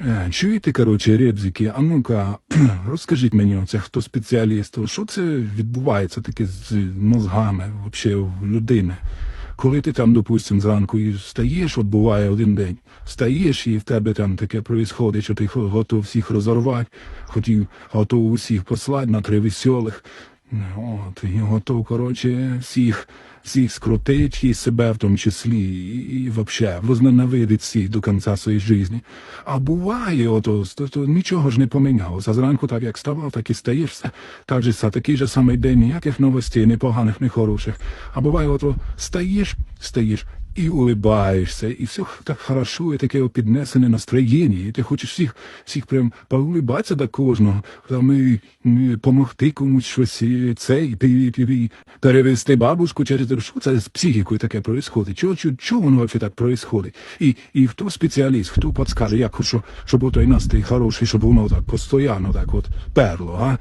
Е, Чуєте, коротше, ребзики, а ну-ка, розкажіть мені, оце хто спеціаліст, що це відбувається таке з мозгами вообще в людини? Коли ти там, допустим, зранку і встаєш, от буває один день, встаєш і в тебе там таке происходить, що ти готов всіх розорвати, хотів готов усіх послати на три веселих, от, і готов, коротше, всіх, всіх скрутить, і себе в тому числі, і, і вообще возненавидить всіх до кінця своєї житті. А буває, ото, то, то нічого ж не помінялося. Зранку так як ставав, так і стаєш, все так же, такий же самий день, ніяких новостей, не поганих, не хороших. А буває, ото стаєш, стаєш, і улибаєшся, і все так хорошо, і таке піднесене настроєння, і ти хочеш всіх, всіх прям поулибатися до кожного, там і, і помогти комусь щось, і це, і, і, і, і перевести бабушку через що це з психікою таке происходить? Чого, чого, чого воно вообще так происходить? І, і хто спеціаліст, хто підскаже, як, що, щоб той настрій хороший, щоб воно так постійно так от перло, а?